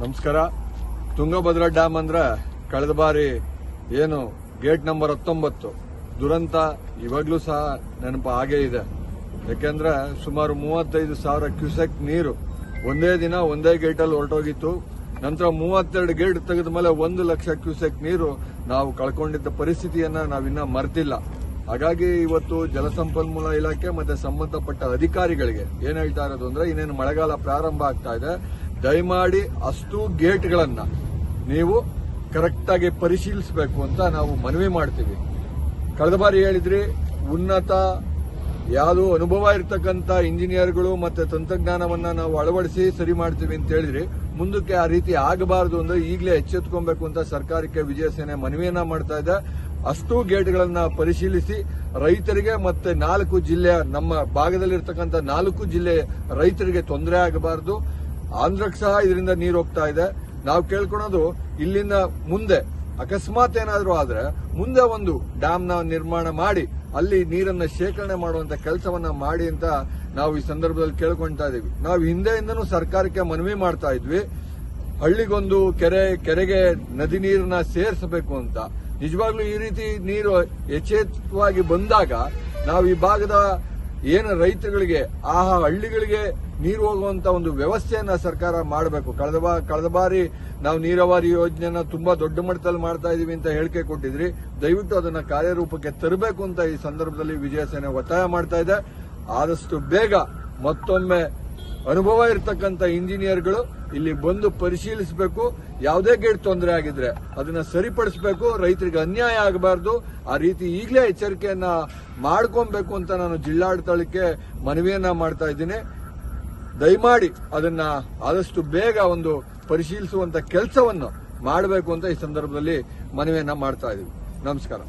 ನಮಸ್ಕಾರ. ತುಂಗಭದ್ರಾ ಡ್ಯಾಮ್ ಅಂದ್ರೆ ಕಳೆದ ಬಾರಿ ಏನು ಗೇಟ್ ನಂಬರ್ ಹತ್ತೊಂಬತ್ತು. ದುರಂತ ಇವಾಗ್ಲೂ ಸಹ ನೆನಪು ಹಾಗೇ ಇದೆ. ಯಾಕೆಂದ್ರೆ ಸುಮಾರು ಮೂವತ್ತೈದು ಸಾವಿರ ಕ್ಯೂಸೆಕ್ ನೀರು ಒಂದೇ ದಿನ ಒಂದೇ ಗೇಟಲ್ಲಿ ಹೊರಟೋಗಿತ್ತು. ನಂತರ ಮೂವತ್ತೆರಡು ಗೇಟ್ ತೆಗೆದ ಮೇಲೆ ಒಂದು ಲಕ್ಷ ಕ್ಯೂಸೆಕ್ ನೀರು ನಾವು ಕಳ್ಕೊಂಡಿದ್ದ ಪರಿಸ್ಥಿತಿಯನ್ನ ನಾವಿನ್ನ ಮರೆತಿಲ್ಲ. ಹಾಗಾಗಿ ಇವತ್ತು ಜಲಸಂಪನ್ಮೂಲ ಇಲಾಖೆ ಮತ್ತೆ ಸಂಬಂಧಪಟ್ಟ ಅಧಿಕಾರಿಗಳಿಗೆ ಏನ್ ಹೇಳ್ತಾ ಇರೋದು ಅಂದ್ರೆ ಇನ್ನೇನು ಮಳೆಗಾಲ ಪ್ರಾರಂಭ ಆಗ್ತಾ ಇದೆ. ದಯಮಾಡಿ ಅಷ್ಟು ಗೇಟ್ಗಳನ್ನು ನೀವು ಕರೆಕ್ಟ್ ಆಗಿ ಪರಿಶೀಲಿಸಬೇಕು ಅಂತ ನಾವು ಮನವಿ ಮಾಡ್ತೀವಿ. ಕಳೆದ ಬಾರಿ ಹೇಳಿದ್ರಿ, ಉನ್ನತ ಯಾವುದು ಅನುಭವ ಇರತಕ್ಕಂಥ ಇಂಜಿನಿಯರ್ಗಳು ಮತ್ತೆ ತಂತ್ರಜ್ಞಾನವನ್ನ ನಾವು ಅಳವಡಿಸಿ ಸರಿ ಮಾಡ್ತೀವಿ ಅಂತ ಹೇಳಿದ್ರಿ. ಮುಂದಕ್ಕೆ ಆ ರೀತಿ ಆಗಬಾರದು ಅಂದ್ರೆ ಈಗಲೇ ಎಚ್ಚೆತ್ಕೊಬೇಕು ಅಂತ ಸರ್ಕಾರಕ್ಕೆ ವಿಜಯ ಸೇನೆ ಮನವಿಯನ್ನ ಮಾಡ್ತಾ ಇದೆ. ಅಷ್ಟು ಗೇಟ್ಗಳನ್ನ ಪರಿಶೀಲಿಸಿ ರೈತರಿಗೆ ಮತ್ತೆ ನಾಲ್ಕು ಜಿಲ್ಲೆಯ ನಮ್ಮ ಭಾಗದಲ್ಲಿರ್ತಕ್ಕಂಥ ನಾಲ್ಕು ಜಿಲ್ಲೆ ರೈತರಿಗೆ ತೊಂದರೆ ಆಗಬಾರದು. ಆಂಧ್ರಕ್ಕೆ ಸಹ ಇದರಿಂದ ನೀರು ಹೋಗ್ತಾ ಇದೆ. ನಾವು ಕೇಳ್ಕೊಳೋದು ಇಲ್ಲಿಂದ ಮುಂದೆ. ಅಕಸ್ಮಾತ್ ಏನಾದರೂ ಆದ್ರೆ ಮುಂದೆ ಒಂದು ಡ್ಯಾಮ್ನ ನಿರ್ಮಾಣ ಮಾಡಿ, ಅಲ್ಲಿ ನೀರನ್ನ ಶೇಖರಣೆ ಮಾಡುವಂತ ಕೆಲಸವನ್ನ ಮಾಡಿ ಅಂತ ನಾವು ಈ ಸಂದರ್ಭದಲ್ಲಿ ಕೇಳ್ಕೊಳ್ತಾ ಇದೀವಿ. ನಾವು ಹಿಂದೆಯಿಂದನೂ ಸರ್ಕಾರಕ್ಕೆ ಮನವಿ ಮಾಡ್ತಾ ಇದ್ವಿ. ಹಳ್ಳಿಗೊಂದು ಕೆರೆ, ಕೆರೆಗೆ ನದಿ ನೀರನ್ನ ಸೇರಿಸಬೇಕು ಅಂತ. ನಿಜವಾಗ್ಲೂ ಈ ರೀತಿ ನೀರು ಯಚೇತವಾಗಿ ಬಂದಾಗ ನಾವು ಈ ಭಾಗದ ಏನು ರೈತರುಗಳಿಗೆ ಆ ಹಳ್ಳಿಗಳಿಗೆ ನೀರು ಹೋಗುವಂತ ಒಂದು ವ್ಯವಸ್ಥೆಯನ್ನ ಸರ್ಕಾರ ಮಾಡಬೇಕು. ಕಳೆದ ಕಳೆದ ಬಾರಿ ನಾವು ನೀರಾವರಿ ಯೋಜನೆಯನ್ನ ತುಂಬಾ ದೊಡ್ಡ ಮಟ್ಟದಲ್ಲಿ ಮಾಡ್ತಾ ಇದೀವಿ ಅಂತ ಹೇಳಿಕೆ ಕೊಟ್ಟಿದ್ರಿ. ದಯವಿಟ್ಟು ಅದನ್ನ ಕಾರ್ಯರೂಪಕ್ಕೆ ತರಬೇಕು ಅಂತ ಈ ಸಂದರ್ಭದಲ್ಲಿ ವಿಜಯಸೇನೆ ಒತ್ತಾಯ ಮಾಡ್ತಾ ಇದೆ. ಆದಷ್ಟು ಬೇಗ ಮತ್ತೊಮ್ಮೆ ಅನುಭವ ಇರತಕ್ಕಂತ ಇಂಜಿನಿಯರ್ಗಳು ಇಲ್ಲಿ ಬಂದು ಪರಿಶೀಲಿಸಬೇಕು. ಯಾವುದೇ ಗೇಟ್ ತೊಂದರೆ ಆಗಿದ್ರೆ ಅದನ್ನ ಸರಿಪಡಿಸಬೇಕು. ರೈತರಿಗೆ ಅನ್ಯಾಯ ಆಗಬಾರ್ದು. ಆ ರೀತಿ ಈಗಲೇ ಎಚ್ಚರಿಕೆಯನ್ನ ಮಾಡ್ಕೊಬೇಕು ಅಂತ ನಾನು ಜಿಲ್ಲಾಡಳಿತಕ್ಕೆ ಮನವಿಯನ್ನ ಮಾಡ್ತಾ ಇದ್ದೀನಿ. ದಯಮಾಡಿ ಅದನ್ನ ಆದಷ್ಟು ಬೇಗ ಒಂದು ಪರಿಶೀಲಿಸುವಂತ ಕೆಲಸವನ್ನು ಮಾಡಬೇಕು ಅಂತ ಈ ಸಂದರ್ಭದಲ್ಲಿ ಮನವಿಯನ್ನ ಮಾಡ್ತಾ ಇದ್ದೀವಿ. ನಮಸ್ಕಾರ.